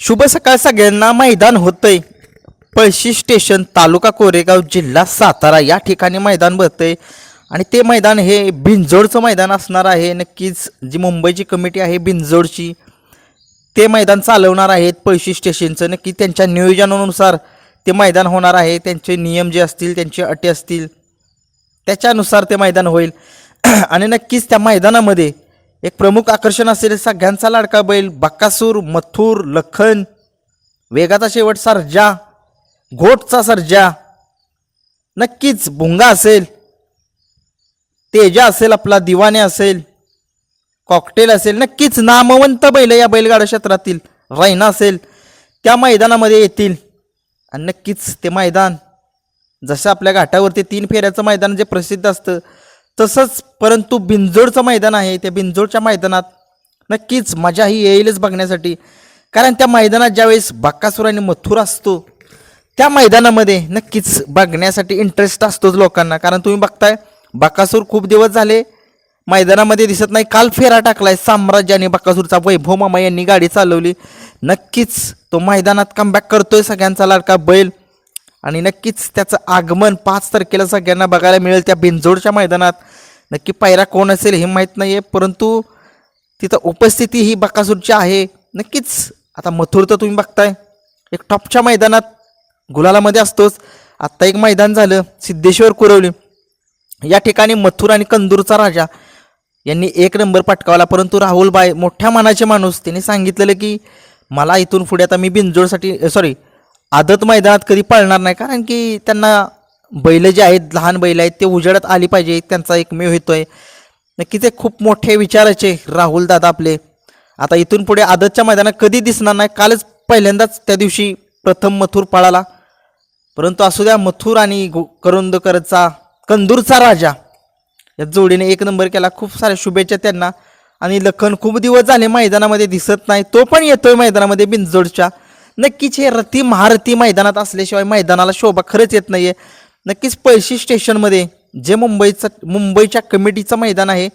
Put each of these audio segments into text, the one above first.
शुभ सकाळ सगळ्यांना. मैदान होतंय. पळशी स्टेशन तालुका कोरेगाव जिल्हा सातारा या ठिकाणी मैदान भरतंय. आणि ते मैदान हे भिंजोडचं मैदान असणार आहे. नक्कीच जी मुंबईची कमिटी आहे भिंजोडची ते मैदान चालवणार आहेत पळशी स्टेशनचं. नक्की त्यांच्या नियोजनानुसार ते मैदान होणार आहे. त्यांचे नियम जे असतील त्यांचे अटी असतील त्याच्यानुसार ते मैदान होईल. आणि नक्कीच त्या मैदानामध्ये एक प्रमुख आकर्षण असेल सगळ्यांचा लाडका बैल बक्कासूर मथुर लखन वेगाचा शेवट सर्जा घोटचा सर्जा. नक्कीच भुंगा असेल तेजा असेल आपला दिवाने असेल कॉकटेल असेल नक्कीच नामवंत बैल या बैलगाडा क्षेत्रातील रायना असेल त्या मैदानामध्ये येतील. आणि नक्कीच ते मैदान जसं आपल्या घाटावरती तीन फेऱ्याचं मैदान जे प्रसिद्ध असतं तसंच परंतु बिंजोडचं मैदान आहे. त्या बिंजोडच्या मैदानात नक्कीच मजा ही येईलच बघण्यासाठी. कारण त्या मैदानात ज्यावेळेस बाक्कासूर आणि मथुर असतो त्या मैदानामध्ये नक्कीच बघण्यासाठी इंटरेस्ट असतोच लोकांना. कारण तुम्ही बघताय बाकासूर खूप दिवस झाले मैदानामध्ये दिसत नाही. काल फेरा टाकलाय साम्राज्याने बकासूरचा. वैभव मामा यांनी गाडी चालवली. नक्कीच तो मैदानात कमबॅक करतोय सगळ्यांचा लाडका बैल. आणि नक्कीच त्याचं आगमन पाच तारखेला सगळ्यांना बघायला मिळेल त्या बिंजोडच्या मैदानात. नक्की पायरा कोण असेल हे माहीत नाही आहे परंतु तिथं उपस्थिती ही बकासूरची आहे. नक्कीच आता मथुर तर तुम्ही बघताय एक टॉपच्या मैदानात गुलालामध्ये असतोच. आत्ता एक मैदान झालं सिद्धेश्वर कुरवली. या ठिकाणी मथुर आणि कंदूरचा राजा यांनी एक नंबर पटकावला परंतु राहुल बाय मोठ्या मनाचे माणूस. त्यांनी सांगितलेलं की मला इथून पुढे आता मी बिनजोडसाठी सॉरी आदत मैदानात कधी पळणार नाही कारण की त्यांना बैल जे आहेत लहान बैल आहेत ते उजेडात आली पाहिजे त्यांचा एक मेव येतोय नक्की ते खूप मोठे विचाराचे राहुल दादा आपले. आता इथून पुढे आदतच्या मैदानात कधी दिसणार नाही कालच पहिल्यांदाच त्या दिवशी प्रथम मथुर पळाला. परंतु असू द्या मथुर आणि गो- करंदकरचा कंदूरचा राजा या जोडीने एक नंबर केला. खूप साऱ्या शुभेच्छा त्यांना. आणि लखन खूप दिवस झाले मैदानामध्ये दिसत नाही तो पण येतोय मैदानामध्ये बिनजोडच्या. नक्कीच हे रथी महारथी मैदानात असल्याशिवाय मैदानाला शोभा खरंच येत नाहीये. नक्कीच पळशी स्टेशनमध्ये जे मुंबईचं मुंबईच्या कमिटीचं मैदान आहे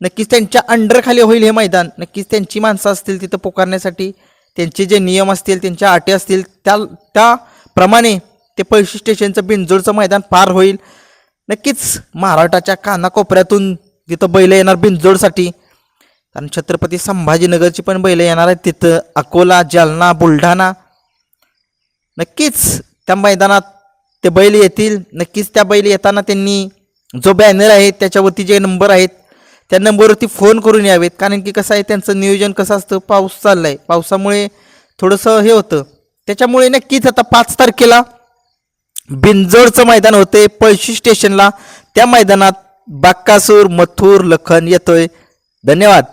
नक्कीच त्यांच्या अंडरखाली होईल हे मैदान. नक्कीच त्यांची माणसं असतील तिथं पोकारण्यासाठी त्यांचे जे नियम असतील त्यांच्या अटी असतील त्या त्याप्रमाणे ते पळशी स्टेशनचं बिंजोडचं मैदान पार होईल. नक्कीच महाराष्ट्राच्या कानाकोपऱ्यातून तिथं बैल येणार बिंजोडसाठी कारण छत्रपती संभाजीनगरची पण बैल येणार आहेत तिथं अकोला जालना बुलढाणा नक्कीच त्या मैदानात ते बैल येतील. नक्कीच त्या बैल येताना त्यांनी जो बॅनर आहे त्याच्यावरती जे नंबर आहेत त्या नंबरवरती फोन करून यावेत. कारण की कसं आहे त्यांचं नियोजन कसं असतं पाऊस चालला आहे पावसामुळे थोडंसं हे होतं. त्याच्यामुळे नक्कीच आता पाच तारखेला बिंजोडचं मैदान होते. पळशी स्टेशनला त्या मैदानात बाक्कासूर मथुर लखन येतोय. धन्यवाद.